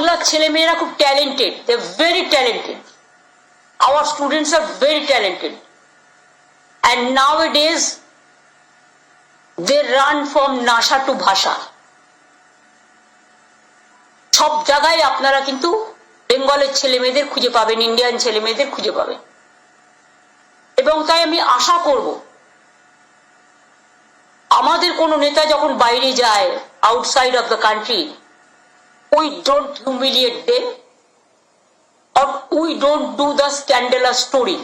বাংলার ছেলেমেয়েরা খুব talented they very talented our students are very talented and now it is they run from NASA to ভাষা সব জায়গায় আপনারা কিন্তু বেঙ্গলের ছেলে মেয়েদের খুঁজে পাবেন ইন্ডিয়ান ছেলে মেয়েদের খুঁজে পাবেন। এবং তাই আমি আশা করব, আমাদের কোনো নেতা যখন বাইরে যায় outside of the country we don't humiliate them or we don't do the scandalous story.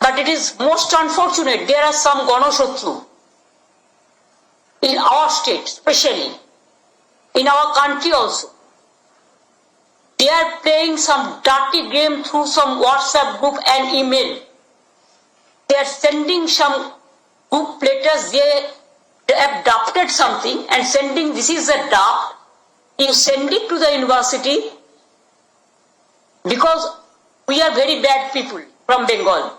But it is most unfortunate there are some Ganashatru in our state, especially in our country also. They are playing some dirty game through some WhatsApp group and email. They are sending some group letters, they have drafted something and sending this is a draft you send it to the university because we are very bad people from Bengal.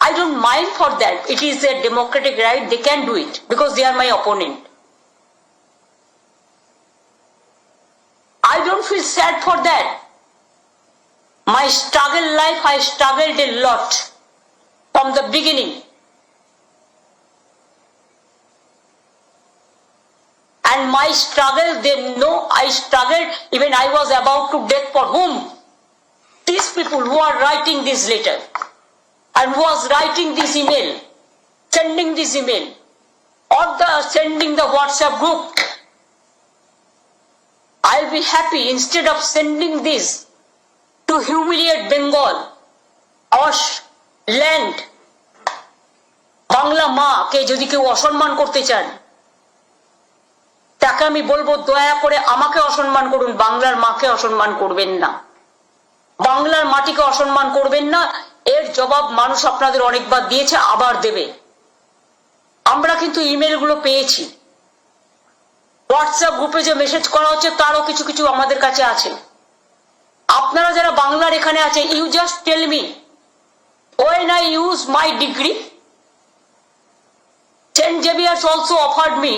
I don't mind for that. It is their democratic right. They can do it because they are my opponent. I don't feel sad for that. My struggle life, I struggled a lot from the beginning. My struggle, they know I struggled, even I was about to death for whom? These people who are writing this letter and who was writing this email, sending this email, or the sending the WhatsApp group. I'll be happy instead of sending this to humiliate Bengal, our land, Bangla মাকে যদি কেউ অসম্মান করতে চান তাকে আমি বলব, দয়া করে আমাকে অসম্মান করুন, বাংলার মাকে অসম্মান করবেন না। বাংলার মাটিকে অসম্মান করবেন না, এর জবাব মানুষ আপনাদের অনেকবার দিয়েছে, আবার দেবে। আমরা কিন্তু ইমেলগুলো পেয়েছি। হোয়াটসঅ্যাপ গ্রুপে যে মেসেজ করা হচ্ছে, তারও কিছু কিছু আমাদের কাছে আছে। আপনারা যারা বাংলার এখানে আছে you just tell me when I use my degree saint Xavier's also offered me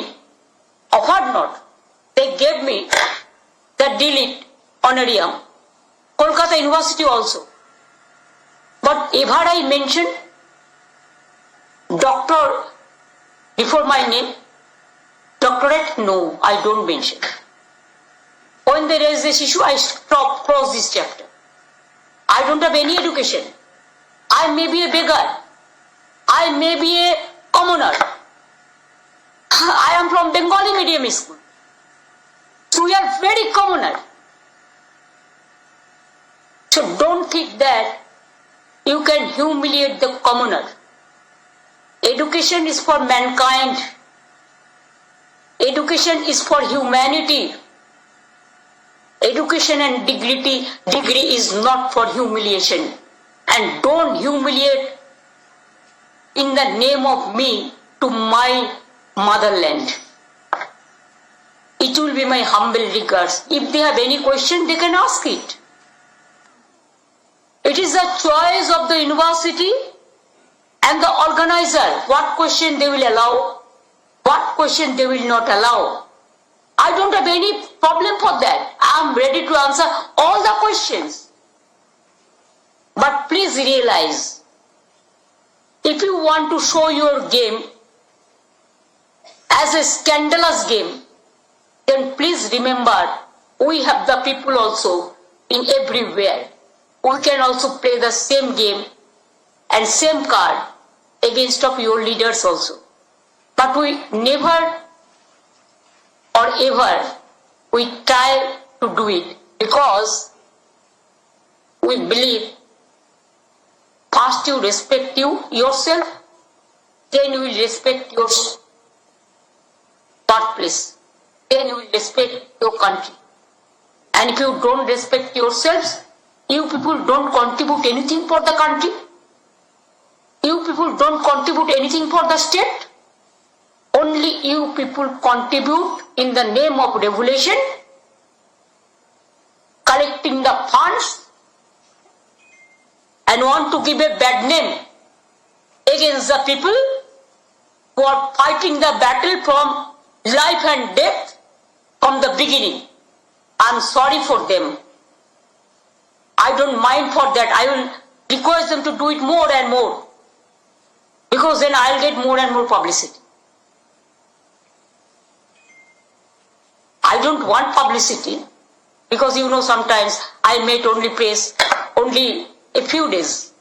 offered not. They gave me the delete honorarium. Kolkata University also. But ever I mentioned doctor before my name, doctorate, no, I don't mention. When they raise this issue, I stop, close this chapter. I don't have any education. I may be a beggar. I may be a commoner. I am from Bengali medium school. So we are very commoner. So don't think that you can humiliate the commoner. Education is for mankind. Education is for humanity. Education and dignity, degree is not for humiliation. And don't humiliate in the name of me to my motherland. It will be my humble regards. If they have any question, they can ask it. It is the choice of the university and the organizer what question they will allow, what question they will not allow. I don't have any problem for that. I am ready to answer all the questions. But please realize, if you want to show your game, as a scandalous game, then please remember we have the people also in everywhere. We can also play the same game and same card against of your leaders also. But we never or ever we try to do it because we believe first you respect you yourself, then you respect your birthplace. Then you will respect your country. And if you don't respect yourselves, you people don't contribute anything for the country. You people don't contribute anything for the state. Only you people contribute in the name of revolution, collecting the funds, and want to give a bad name against the people who are fighting the battle from life and death from the beginning. I'm sorry for them. I don't mind for that. I will request them to do it more and more. Because then I'll get more and more publicity. I don't want publicity because you know sometimes I make only press only a few days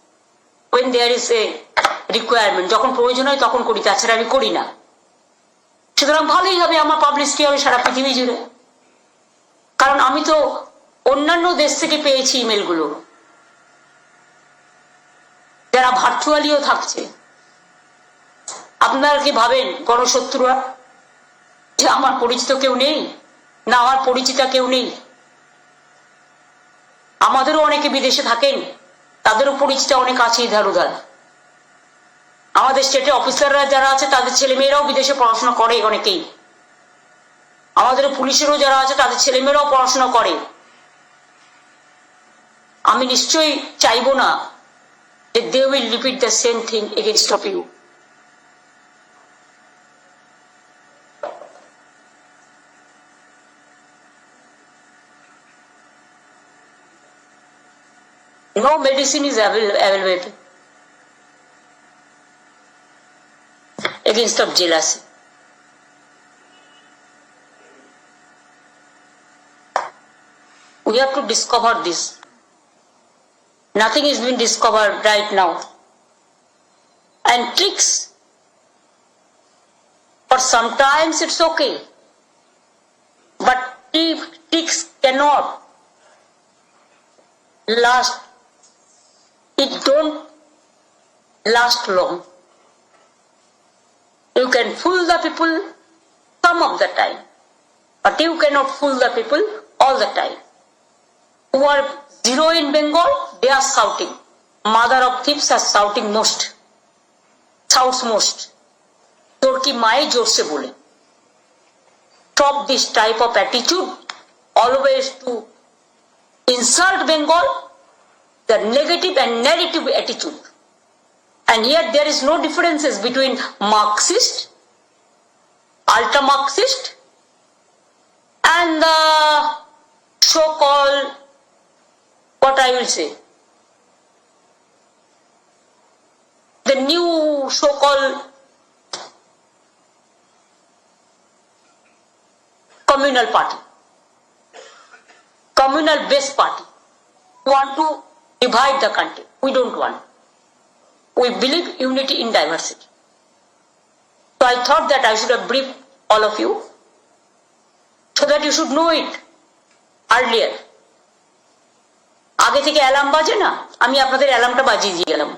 when there is a requirement যখন প্রয়োজন হয় তখন করি তাছাড়া আমি করি না সুতরাং ভালোই হবে আমার পাবলিসিটি হবে সারা পৃথিবী জুড়ে। কারণ আমি তো অন্যান্য দেশ থেকে পেয়েছি ইমেলগুলো যারা ভার্চুয়ালিও থাকছে। আপনারা কি ভাবেন, গণশত্রুরা, যে আমার পরিচিত কেউ নেই, না আমার পরিচিতা কেউ নেই? আমাদেরও অনেকে বিদেশে থাকেন, তাদেরও পরিচিত অনেক আছে উধার আমাদের স্টেটে অফিসাররা যারা আছে, তাদের ছেলেমেয়েরাও বিদেশে পড়াশোনা করে অনেকেই। আমাদের পুলিশেরও যারা আছে, তাদের ছেলেমেয়েরাও পড়াশোনা করে। আমি নিশ্চয়ই চাইব না যে they will repeat the same thing against of you No medicine is avail- available against of jealousy. We have to discover this. Nothing is being discovered right now. And tricks, for sometimes it's okay. But tricks cannot last it don't last long. You can fool the people some of the time, but you cannot fool the people all the time. Who are zero in Bengal, they are shouting. Mother of thieves are shouting most, shouts most. তোর কি মায়ে জোরসে বলে stop this type of attitude always to insult Bengal the negative and narrative attitude. And here there is no differences between Marxist, ultra Marxist, and the so called, what I will say, the new so called communal party, communal based party want to divide the country. We don't want. We believe unity in diversity. So I thought that I should have briefed all of you so that you should know it earlier. আগে থেকে alarm বাজে না? আমি আপনাদের অ্যালার্মটা বাজিয়ে দিয়ে গেলাম।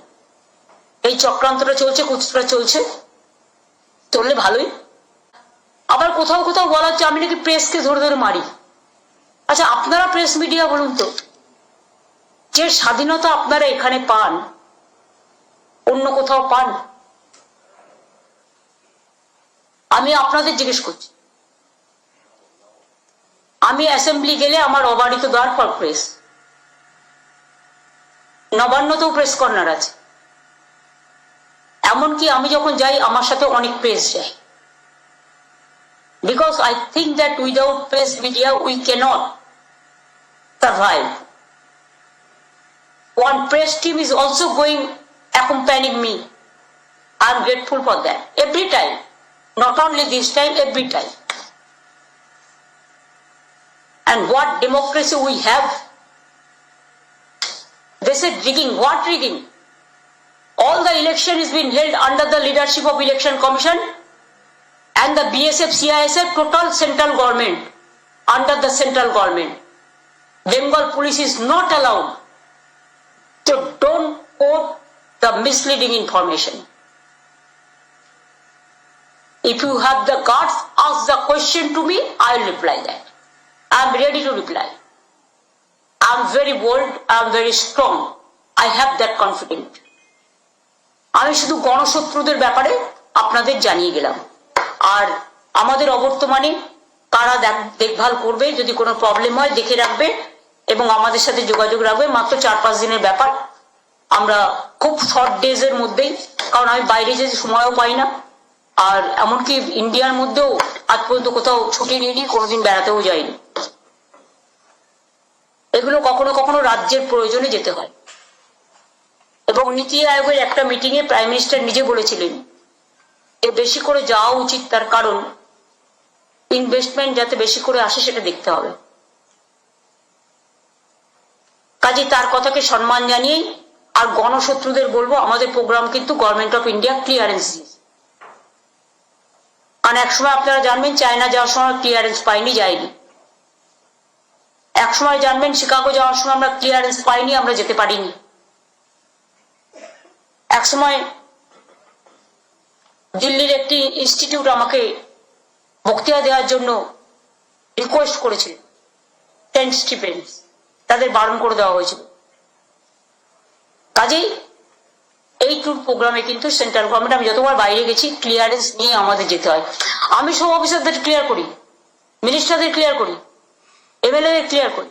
এই চক্রান্তটা চলছে কুচটা চলছে। চললে ভালোই। আবার কোথাও কোথাও বলা হচ্ছে আমি নাকি প্রেসকে ধরে ধরে মারি। আচ্ছা আপনারা প্রেস মিডিয়া বলুন তো। যে স্বাধীনতা আপনারা এখানে পান অন্য কোথাও পান আমি আপনাদের জিজ্ঞেস করছি। আমি অ্যাসেম্বলি গেলে আমার অবারিত দ্বার ফর প্রেস নবান্নতেও প্রেস কর্নার আছে। এমনকি আমি যখন যাই, আমার সাথে অনেক প্রেস যায়। Because I think that without press media we cannot survive one press team is also going accompanying me. I'm grateful for that. Every time. Not only this time, every time. And what democracy we have? They said rigging. What rigging? All the election is being held under the leadership of election commission and the BSF, CISF, total central government, under the central government. Bengal police is not allowed so don't quote the misleading information. If you have the guts, ask the question to me, I will reply that. I am ready to reply. I am very bold, I am very strong. I have that confidence. আমি শুধু গণশত্রুদের ব্যাপারে আপনাদের জানিয়ে গেলাম আর আমাদের অবর্তমানে কারা দেখ- দেখভাল করবে যদি কোনো প্রবলেম হয় দেখে রাখবে এবং আমাদের সাথে যোগাযোগ রাখবে মাত্র চার পাঁচ দিনের ব্যাপার আমরা খুব শর্ট ডেজ এর মধ্যেই, কারণ আমি বাইরে যেতে সময়ও পাই না। আর এমনকি ইন্ডিয়ার মধ্যেও আজ পর্যন্ত কোথাও ছুটি নিইনি, কোনোদিন বেড়াতেও যাইনি। এগুলো কখনো কখনো রাজ্যের প্রয়োজনে যেতে হয়। এবং নীতি আয়োগের একটা মিটিং এ প্রাইম মিনিস্টার নিজে বলেছিলেন যে বেশি করে যাওয়া উচিত তার কারণ ইনভেস্টমেন্ট যাতে বেশি করে আসে সেটা দেখতে হবে। কাজে তার কথাকে সম্মান জানিয়েই আর গণশত্রুদের বলব, আমাদের প্রোগ্রাম কিন্তু গভর্নমেন্ট অফ ইন্ডিয়া ক্লিয়ারেন্স কারণ একসময় আপনারা জানবেন চায়না যাওয়ার সময় ক্লিয়ারেন্স পাইনি, যায়নি। একসময় জানবেন শিকাগো যাওয়ার সময় আমরা ক্লিয়ারেন্স পাইনি, আমরা যেতে পারিনি। একসময় দিল্লির একটি ইনস্টিটিউট আমাকে বক্তৃতা দেওয়ার জন্য রিকোয়েস্ট করেছিল টেন স্টিপেন্স তাদের বারণ করে দেওয়া হয়েছিল। কাজেই এই ট্যুর প্রোগ্রামে কিন্তু সেন্ট্রাল গভর্নমেন্ট আমি যতবার বাইরে গেছি ক্লিয়ারেন্স নিয়ে আমাদের যেতে হয়। আমি সব অফিসারদের ক্লিয়ার করি মিনিস্টারদের ক্লিয়ার করি এমএলএ ক্লিয়ার করি।